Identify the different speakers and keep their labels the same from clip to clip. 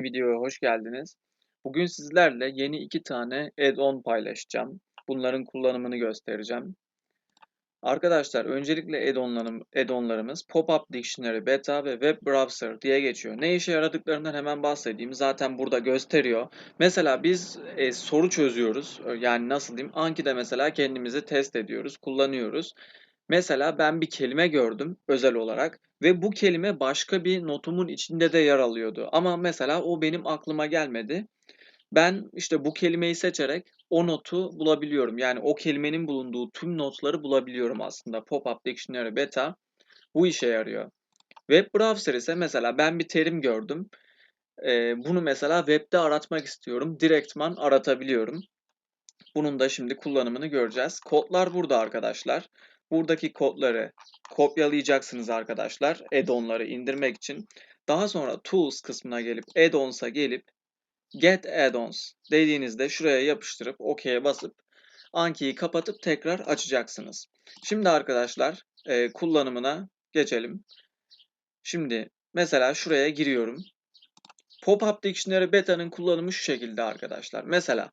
Speaker 1: Videoya hoş geldiniz. Bugün sizlerle yeni iki tane add-on paylaşacağım. Bunların kullanımını göstereceğim. Arkadaşlar öncelikle add-onlarım, add-onlarımız Pop-up Dictionary Beta ve Web Browser diye geçiyor. Ne işe yaradıklarından hemen bahsedeyim. Zaten burada gösteriyor. Mesela biz e, soru çözüyoruz. Yani nasıl diyeyim? Anki'de mesela kendimizi test ediyoruz, kullanıyoruz. Mesela ben bir kelime gördüm özel olarak ve bu kelime başka bir notumun içinde de yer alıyordu. Ama mesela o benim aklıma gelmedi. Ben işte bu kelimeyi seçerek o notu bulabiliyorum. Yani o kelimenin bulunduğu tüm notları bulabiliyorum aslında. Pop-up Dictionary Beta bu işe yarıyor. Web Browser ise mesela ben bir terim gördüm. Ee, bunu mesela webde aratmak istiyorum. Direktman aratabiliyorum. Bunun da şimdi kullanımını göreceğiz. Kodlar burada arkadaşlar. Buradaki kodları kopyalayacaksınız arkadaşlar. Add-on'ları indirmek için. Daha sonra Tools kısmına gelip Add-ons'a gelip Get Add-ons dediğinizde şuraya yapıştırıp OK'ye basıp Anki'yi kapatıp tekrar açacaksınız. Şimdi arkadaşlar e, kullanımına geçelim. Şimdi mesela şuraya giriyorum. Pop-up Dictionary Beta'nın kullanımı şu şekilde arkadaşlar. Mesela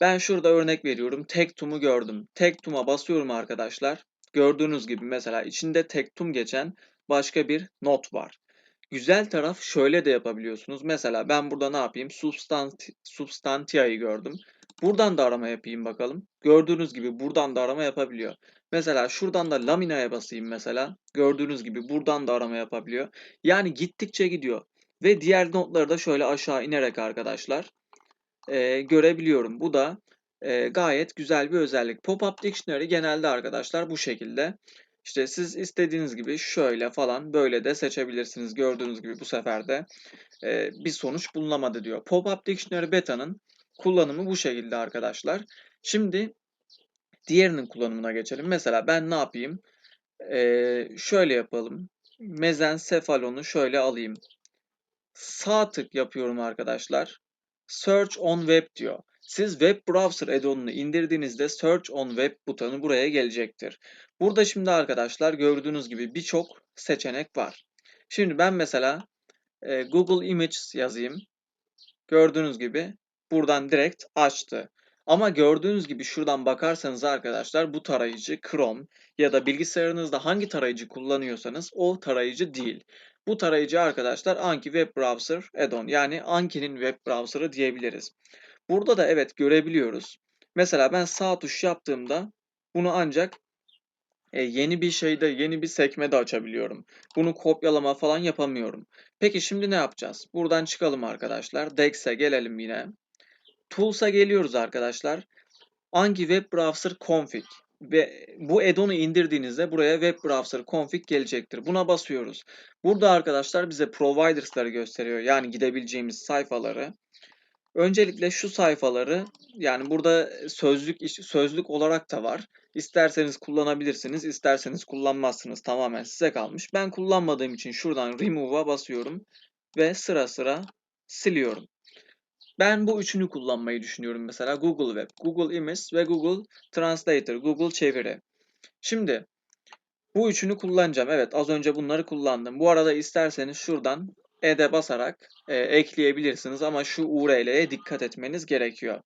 Speaker 1: ben şurada örnek veriyorum. Tektum'u gördüm. Tektum'a basıyorum arkadaşlar. Gördüğünüz gibi mesela içinde tektum geçen başka bir not var. Güzel taraf şöyle de yapabiliyorsunuz. Mesela ben burada ne yapayım? Substanti substantia'yı gördüm. Buradan da arama yapayım bakalım. Gördüğünüz gibi buradan da arama yapabiliyor. Mesela şuradan da lamina'ya basayım mesela. Gördüğünüz gibi buradan da arama yapabiliyor. Yani gittikçe gidiyor. Ve diğer notları da şöyle aşağı inerek arkadaşlar e, görebiliyorum. Bu da e, gayet güzel bir özellik. Pop-up Dictionary genelde arkadaşlar bu şekilde. İşte siz istediğiniz gibi şöyle falan böyle de seçebilirsiniz. Gördüğünüz gibi bu sefer de e, bir sonuç bulunamadı diyor. Pop-up Dictionary Beta'nın kullanımı bu şekilde arkadaşlar. Şimdi diğerinin kullanımına geçelim. Mesela ben ne yapayım? E, şöyle yapalım. Mezensefalonu şöyle alayım. Sağ tık yapıyorum arkadaşlar. Search on Web diyor. Siz web browser add-on'unu indirdiğinizde Search on Web butonu buraya gelecektir. Burada şimdi arkadaşlar gördüğünüz gibi birçok seçenek var. Şimdi ben mesela e, Google Images yazayım. Gördüğünüz gibi buradan direkt açtı. Ama gördüğünüz gibi şuradan bakarsanız arkadaşlar bu tarayıcı Chrome ya da bilgisayarınızda hangi tarayıcı kullanıyorsanız o tarayıcı değil. Bu tarayıcı arkadaşlar Anki Web Browser Add-on yani Anki'nin web browser'ı diyebiliriz. Burada da evet görebiliyoruz. Mesela ben sağ tuş yaptığımda bunu ancak e, yeni bir şeyde, yeni bir sekmede açabiliyorum. Bunu kopyalama falan yapamıyorum. Peki şimdi ne yapacağız? Buradan çıkalım arkadaşlar. Dex'e gelelim yine. Tools'a geliyoruz arkadaşlar. Anki Web Browser Config ve bu add-on'u indirdiğinizde buraya Web Browser Config gelecektir. Buna basıyoruz. Burada arkadaşlar bize providers'ları gösteriyor. Yani gidebileceğimiz sayfaları. Öncelikle şu sayfaları yani burada sözlük sözlük olarak da var. İsterseniz kullanabilirsiniz, isterseniz kullanmazsınız. Tamamen size kalmış. Ben kullanmadığım için şuradan remove'a basıyorum ve sıra sıra siliyorum. Ben bu üçünü kullanmayı düşünüyorum mesela Google Web, Google Image ve Google Translator, Google Çeviri. Şimdi bu üçünü kullanacağım. Evet az önce bunları kullandım. Bu arada isterseniz şuradan Add'e basarak e, ekleyebilirsiniz ama şu URL'ye dikkat etmeniz gerekiyor.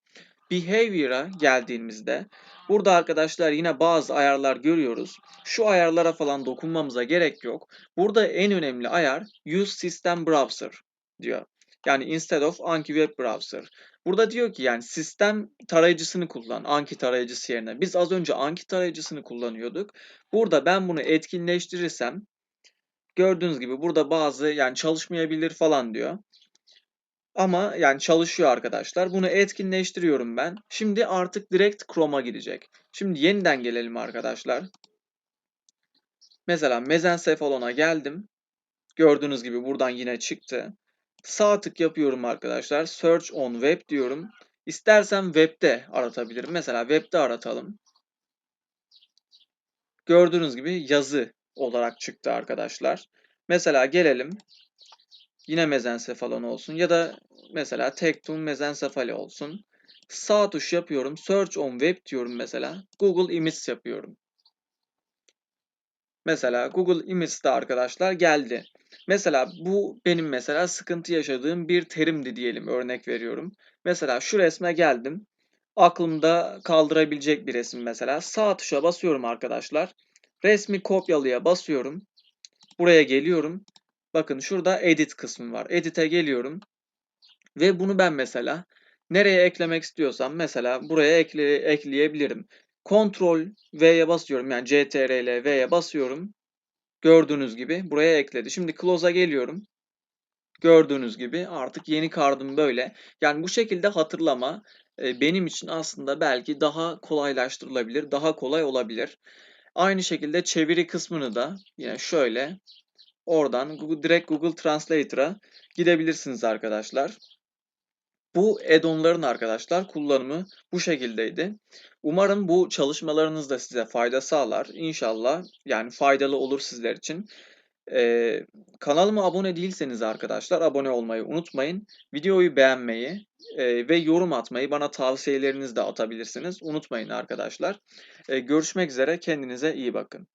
Speaker 1: Behavior'a geldiğimizde burada arkadaşlar yine bazı ayarlar görüyoruz. Şu ayarlara falan dokunmamıza gerek yok. Burada en önemli ayar Use System Browser diyor. Yani instead of Anki Web Browser. Burada diyor ki yani sistem tarayıcısını kullan. Anki tarayıcısı yerine. Biz az önce Anki tarayıcısını kullanıyorduk. Burada ben bunu etkinleştirirsem gördüğünüz gibi burada bazı yani çalışmayabilir falan diyor. Ama yani çalışıyor arkadaşlar. Bunu etkinleştiriyorum ben. Şimdi artık direkt Chrome'a gidecek. Şimdi yeniden gelelim arkadaşlar. Mesela mezencephalon'a geldim. Gördüğünüz gibi buradan yine çıktı. Sağ tık yapıyorum arkadaşlar. Search on web diyorum. İstersem web'de aratabilirim. Mesela web'de aratalım. Gördüğünüz gibi yazı olarak çıktı arkadaşlar. Mesela gelelim. Yine mezensefalon olsun ya da mesela tektum mezensefali olsun. Sağ tuş yapıyorum. Search on web diyorum mesela. Google Images yapıyorum. Mesela Google Images'te arkadaşlar geldi. Mesela bu benim mesela sıkıntı yaşadığım bir terimdi diyelim örnek veriyorum. Mesela şu resme geldim. Aklımda kaldırabilecek bir resim mesela. Sağ tuşa basıyorum arkadaşlar. Resmi kopyalıya basıyorum. Buraya geliyorum. Bakın şurada edit kısmı var. Edit'e geliyorum. Ve bunu ben mesela nereye eklemek istiyorsam mesela buraya ekle, ekleyebilirim. Ctrl V'ye basıyorum. Yani CTRL V'ye basıyorum. Gördüğünüz gibi buraya ekledi. Şimdi Close'a geliyorum. Gördüğünüz gibi artık yeni kartım böyle. Yani bu şekilde hatırlama e, benim için aslında belki daha kolaylaştırılabilir, daha kolay olabilir. Aynı şekilde çeviri kısmını da yine şöyle oradan Google, direkt Google Translator'a gidebilirsiniz arkadaşlar. Bu add-on'ların arkadaşlar kullanımı bu şekildeydi. Umarım bu çalışmalarınız da size fayda sağlar. İnşallah yani faydalı olur sizler için. Ee, kanalıma abone değilseniz arkadaşlar abone olmayı unutmayın. Videoyu beğenmeyi e, ve yorum atmayı bana tavsiyelerinizi de atabilirsiniz. Unutmayın arkadaşlar. Ee, görüşmek üzere kendinize iyi bakın.